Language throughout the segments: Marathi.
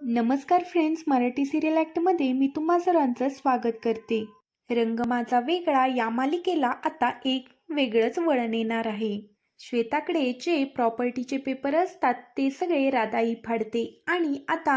नमस्कार फ्रेंड्स मराठी सिरियल ॲक्टमध्ये मी तुम्हा सर्वांचं स्वागत करते. रंग माझा वेगळा या मालिकेला आता एक वेगळंच वळण येणार आहे. श्वेताकडे जे प्रॉपर्टीचे पेपर असतात ते सगळे राधाई फाडते. आणि आता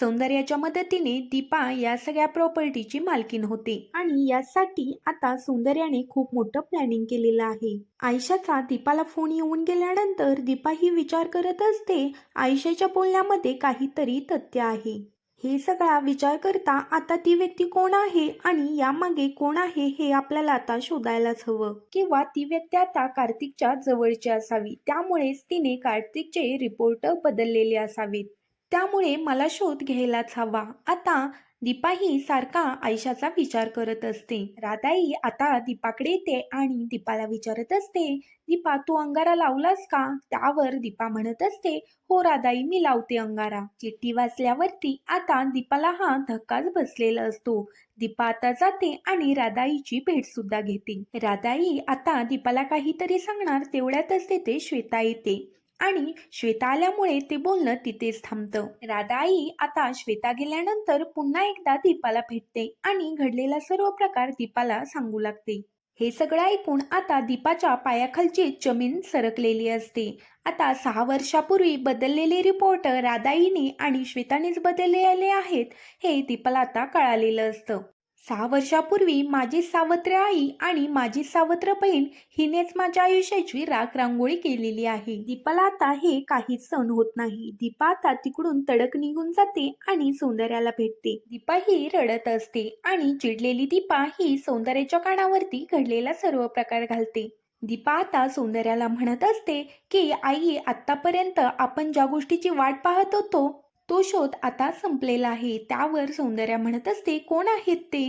सौंदर्याच्या मदतीने दीपा या सगळ्या प्रॉपर्टीची मालकीन होते. आणि यासाठी आता सौंदर्याने खूप मोठं प्लॅनिंग केलेलं आहे. आयशाचा दीपाला फोन येऊन गेल्यानंतर दीपा ही विचार करत असते आयशाच्या बोलण्यामध्ये काहीतरी तथ्य आहे. हे सगळा विचार करता आता ती व्यक्ती कोण आहे आणि यामागे कोण आहे हे आपल्याला आता शोधायलाच हवं. किंवा ती व्यक्ती आता कार्तिकच्या जवळची असावी. त्यामुळेच तिने कार्तिकचे रिपोर्ट बदललेले असावेत. त्यामुळे मला शोध घ्यायलाच हवा. आता दीपाही सारखा आयशाचा विचार करत असते. राधाई आता दीपाकडे येते आणि दीपाला विचारत असते दीपा तू अंगारा लावलास का? त्यावर दीपा म्हणत असते हो राधाई मी लावते अंगारा. चिठ्ठी वाचल्यावरती आता दीपाला हा धक्काच बसलेला असतो. दीपा आता जाते आणि राधाईची भेट सुद्धा घेते. राधाई आता दीपाला काहीतरी सांगणार तेवढ्यातच तेथे श्वेता येते. आणि श्वेता आल्यामुळे ते बोलणं तिथेच थांबतं. राधाई आता श्वेता गेल्यानंतर पुन्हा एकदा दीपाला भेटते आणि घडलेला सर्व प्रकार दीपाला सांगू लागते. हे सगळं ऐकून आता दीपाच्या पायाखालची जमीन सरकलेली असते. आता सहा वर्षापूर्वी बदललेले रिपोर्ट राधाईने आणि श्वेतानेच बदललेले आहेत हे दीपाला आता कळालेलं असतं. सहा वर्षापूर्वी माझी सावत्र आई आणि माझी सावत्र बहीण हिनेच माझ्या आयुष्याची राख रांगोळी केलेली आहे. दीपाला आता हे काहीच सण होत नाही. दीपा आता तिकडून तडक निघून जाते आणि सौंदर्याला भेटते. दीपा ही रडत असते आणि चिडलेली दीपा ही सौंदर्याच्या कानावरती घडलेला सर्व प्रकार घालते. दीपा आता सौंदर्याला म्हणत असते की आई आतापर्यंत आपण ज्या गोष्टीची वाट पाहत होतो तो शोध आता संपलेला आहे. त्यावर सौंदर्या म्हणत असते कोण आहेत ते?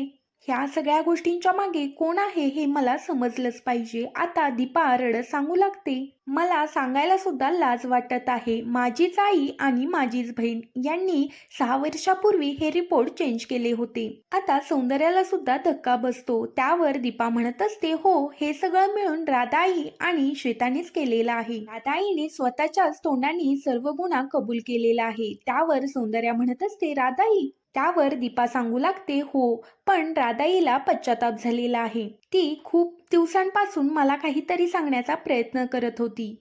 ह्या सगळ्या गोष्टींच्या मागे कोण आहे हे मला समजलंच पाहिजे. आता दीपा रड सांगू लागते. मला सांगायला सुद्धा लाज वाटत आहे. माझीच आई आणि माझीच बहीण यांनी सहा वर्षापूर्वी हे रिपोर्ट चेंज केले होते. आता सौंदर्याला सुद्धा धक्का बसतो. त्यावर दीपा म्हणत असते हो हे सगळं मिळून राधाई आणि श्वेतानेच केलेलं आहे. राधाईने स्वतःच्याच तोंडाने सर्व गुन्हा कबूल केलेला आहे. त्यावर सौंदर्या म्हणत असते राधाई त्यावर दीपा सांगू लागते हो पण राधाईला पश्चाताप झालेला आहे. ती खूप दिवसांपासून मला काहीतरी सांगण्याचा प्रयत्न करत होती.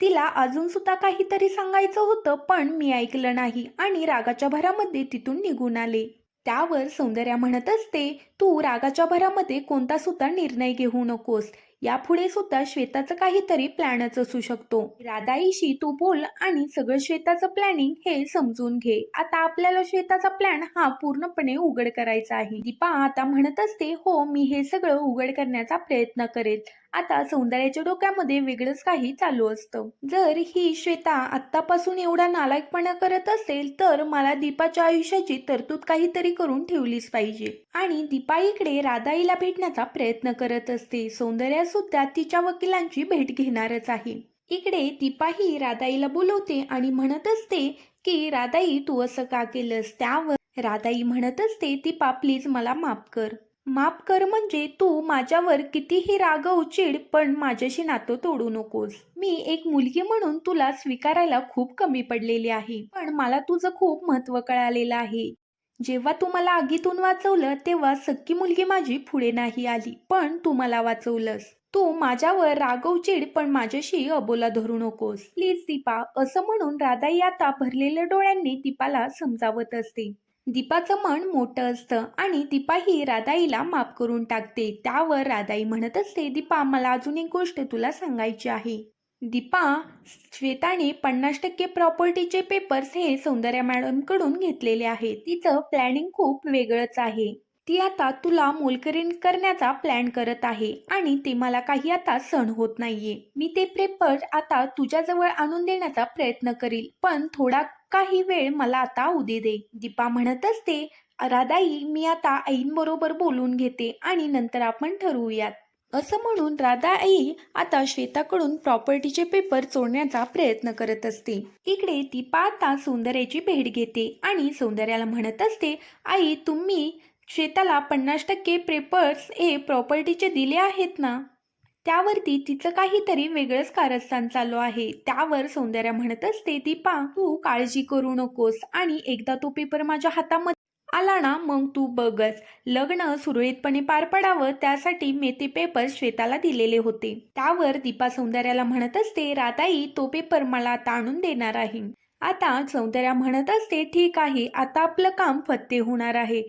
तिला अजून सुद्धा काहीतरी सांगायचं होतं पण मी ऐकलं नाही आणि रागाच्या भरामध्ये तिथून निघून आले. त्यावर सौंदर्या म्हणत असते तू रागाच्या भरामध्ये कोणता सुद्धा निर्णय घेऊ नकोस. यापुढे सुद्धा श्वेताचं काहीतरी प्लॅनच असू शकतो. राधाईशी तू बोल आणि सगळं श्वेताचं प्लॅनिंग हे समजून घे. आता आपल्याला श्वेताचा प्लॅन हा पूर्णपणे उघड करायचा आहे. दीपा आता म्हणत असते हो मी हे सगळं उघड करण्याचा प्रयत्न करेल. आता सौंदर्याच्या डोक्यामध्ये वेगळंच काही चालू असतं. जर ही श्वेता आत्तापासून एवढा नालायकपणा करत असेल तर मला दीपाच्या आयुष्याची तरतूद काहीतरी करून ठेवलीच पाहिजे. आणि दीपा इकडे राधाईला भेटण्याचा प्रयत्न करत असते. सौंदर्या सुद्धा तिच्या वकिलांची भेट घेणारच आहे. इकडे दीपाही राधाईला बोलवते आणि म्हणत असते की राधाई तू असं का केलंस? त्यावर राधाई म्हणत असते दीपा प्लीज मला माफ कर. माफ कर म्हणजे तू माझ्यावर कितीही रागव चिड पण माझ्याशी नातं तोडू नकोस. मी एक मुलगी म्हणून तुला स्वीकारायला खूप कमी पडलेली आहे पण मला तुझं खूप महत्त्व कळालेलं आहे. जेव्हा तू मला आगीतून वाचवलं तेव्हा सक्की मुलगी माझी पुढे नाही आली पण तू मला वाचवलंस. तू माझ्यावर रागव चिड पण माझ्याशी अबोला धरू नकोस. प्लीज दीपा असं म्हणून राधाई आता भरलेल्या डोळ्यांनी दीपाला समजावत असते. दीपाचं मन मोठं असतं आणि दीपा ही राधाईला माफ करून टाकते. त्यावर राधाई म्हणत असते दीपा मला अजून एक गोष्ट तुला सांगायची आहे. दीपा श्वेताने पन्नास टक्के प्रॉपर्टीचे पेपर्स हे सौंदर्या मॅडमकडून घेतलेले आहे तिचं प्लॅनिंग खूप वेगळंच आहे. ती आता तुला मोलकरीण करण्याचा प्लॅन करत आहे आणि ते मला काही आता सण होत नाहीये. मी ते पेपर आता तुझ्याजवळ आणून देण्याचा प्रयत्न करील पण थोडा काही वेळ मला आता उदे दे. दीपा म्हणत असते राधाई मी आता आईंबरोबर बोलून घेते आणि नंतर आपण ठरवूयात. असं म्हणून राधा आई आता श्वेताकडून प्रॉपर्टीचे पेपर चोरण्याचा प्रयत्न करत असते. इकडे दीपा आता सौंदर्याची भेट घेते आणि सौंदर्याला म्हणत असते आई तुम्ही श्वेताला पन्नास टक्के पेपर्स हे प्रॉपर्टीचे दिले आहेत ना? त्यावरती तिचं काहीतरी वेगळंच कारस्थान चालू आहे. त्यावर सौंदर्या म्हणत असते दीपा तू काळजी करू नकोस आणि एकदा तो पेपर माझ्या हातामध्ये आला ना मग तू बघच लग्न सुरळीतपणे पार पडावं त्यासाठी मी ते पेपर श्वेताला दिलेले होते. त्यावर दीपा सौंदर्याला म्हणत असते राधाई तो पेपर मला आता आणून देणार आहे. आता सौंदर्या म्हणत असते ठीक आहे आता आपलं काम फत्ते होणार आहे.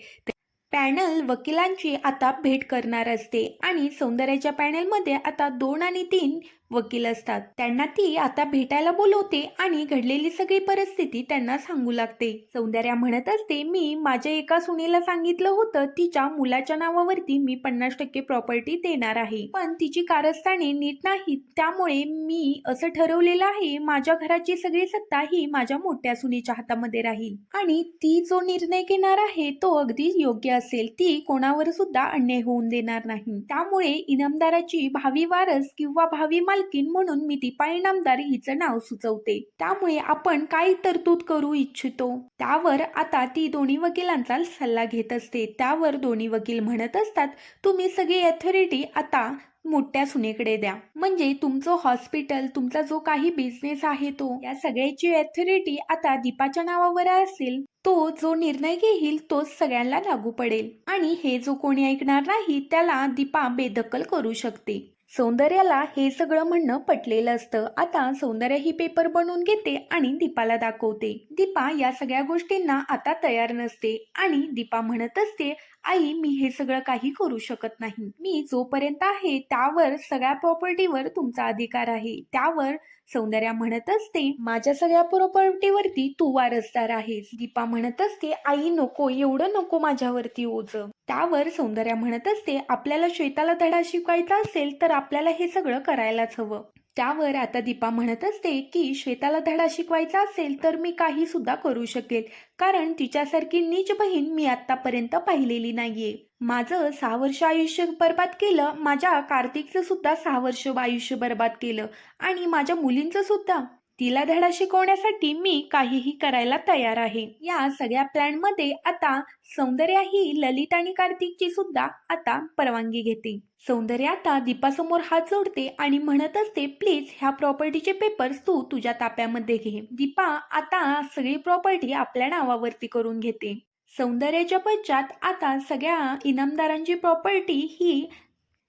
पॅनल वकिलांची आता भेट करणार असते. आणि सौंदर्याच्या पॅनलमध्ये आता दोन आणि तीन वकील असतात. त्यांना ती आता भेटायला बोलवते आणि घडलेली सगळी परिस्थिती त्यांना सांगू लागते. सौंदर्या म्हणत असते मी माझ्या एका सुनेला सांगितलं होतं तिच्या मुलाच्या नावावरती मी पन्नास टक्के प्रॉपर्टी देणार आहे. पण तिची कारस्थाने नीट नाहीत त्यामुळे मी असं ठरवलेलं आहे माझ्या घराची सगळी सत्ता ही माझ्या मोठ्या सुनेच्या हातामध्ये राहील. आणि ती जो निर्णय घेणार आहे तो अगदी योग्य असेल. ती कोणावर सुद्धा अन्याय होऊन देणार नाही. त्यामुळे इनामदाराची भावी वारस किंवा भावी मालकीन म्हणून मी दीपा नामदार हिचं नाव सुचवते. त्यामुळे आपण काय तरतूद करू इच्छितो. त्यावर आता ती दोन्ही वकिलांचा सल्ला घेत असते. त्यावर दोन्ही वकील म्हणत असतात तुम्ही सगळी अथॉरिटी आता मोठ्या सुनेकडे द्या. म्हणजे तुमचं हॉस्पिटल तुमचा जो काही बिझनेस आहे तो या सगळ्याची अथॉरिटी आता दीपाच्या नावावर असेल तो जो निर्णय घेईल तोच सगळ्यांना लागू पडेल. आणि हे जो कोणी ऐकणार नाही त्याला दीपा बेदखल करू शकते. सौंदर्याला हे सगळं म्हणणं पटलेलं असतं. आता सौंदर्य ही पेपर बनवून घेते आणि दीपाला दाखवते. दीपा या सगळ्या गोष्टींना आता तयार नसते आणि दीपा म्हणत असते आई मी हे सगळं काही करू शकत नाही. मी जोपर्यंत आहे त्यावर सगळ्या प्रॉपर्टीवर तुमचा अधिकार आहे. त्यावर सौंदर्या म्हणत असते माझ्या सगळ्या प्रॉपर्टीवरती तू वारसदार आहेस. दीपा म्हणत असते आई नको एवढं नको माझ्यावरती ओझ. त्यावर सौंदर्या म्हणत असते आपल्याला श्वेताला धडा शिकवायचा असेल तर आपल्याला हे सगळं करायलाच हवं. त्यावर आता दीपा म्हणत असते की श्वेताला धडा शिकवायचा असेल तर मी काही सुद्धा करू शकेल. कारण तिच्यासारखी नीच बहीण मी आतापर्यंत पाहिलेली नाहीये. माझं सहा वर्ष आयुष्य बर्बाद केलं माझ्या कार्तिकचं सुद्धा सहा वर्ष आयुष्य बर्बाद केलं आणि माझ्या मुलींचं सुद्धा. तिला धडा शिकवण्यासाठी मी काहीही करायला तयार आहे. या सगळ्या प्लॅनमध्ये आता सौंदर्या ही ललित आणि कार्तिकची सुद्धा आता परवानगी घेते. सौंदर्य आता दीपासमोर हात जोडते आणि म्हणत असते प्लीज ह्या प्रॉपर्टीचे पेपर्स तू तुझ्या ताप्यामध्ये घे. दीपा आता सगळी प्रॉपर्टी आपल्या नावावरती करून घेते. सौंदर्याच्या पश्चात आता सगळ्या इनामदारांची प्रॉपर्टी ही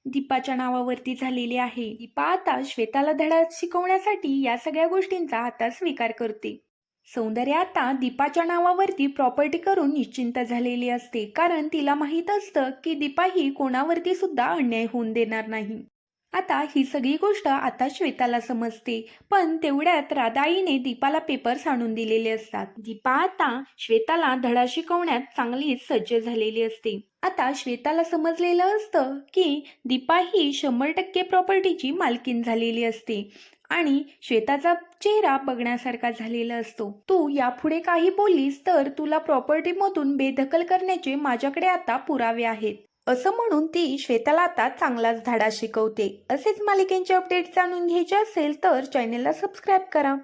दीपाच्या नावावरती झालेली आहे. दीपा आता श्वेताला धडा शिकवण्यासाठी या सगळ्या गोष्टींचा आता स्वीकार करते. सौंदर्य आता दीपाच्या नावावरती प्रॉपर्टी करून निश्चिंत झालेली असते. कारण तिला माहीत असतं की दीपा ही कोणावरती सुद्धा अन्याय होऊन देणार नाही. आता ही सगळी गोष्ट आता श्वेताला समजते. पण तेवढ्यात राधाईने दीपाला पेपर्स आणून दिलेले असतात. दीपा आता श्वेताला धडा शिकवण्यात चांगलीच सज्ज झालेली असते. आता श्वेताला समजलेलं असतं की दीपा ही शंभर टक्के प्रॉपर्टीची मालकीन झालेली असते. आणि श्वेताचा चेहरा बघण्यासारखा झालेला असतो. तू यापुढे काही बोललीस तर तुला प्रॉपर्टीमधून बेदखल करण्याचे माझ्याकडे आता पुरावे आहेत. असं म्हणून ती श्वेताला आता चांगलाच धाडा शिकवते. असेच मालिकेंचे अपडेट जाणून घ्यायचे असेल तर चॅनेलला सबस्क्राईब करा.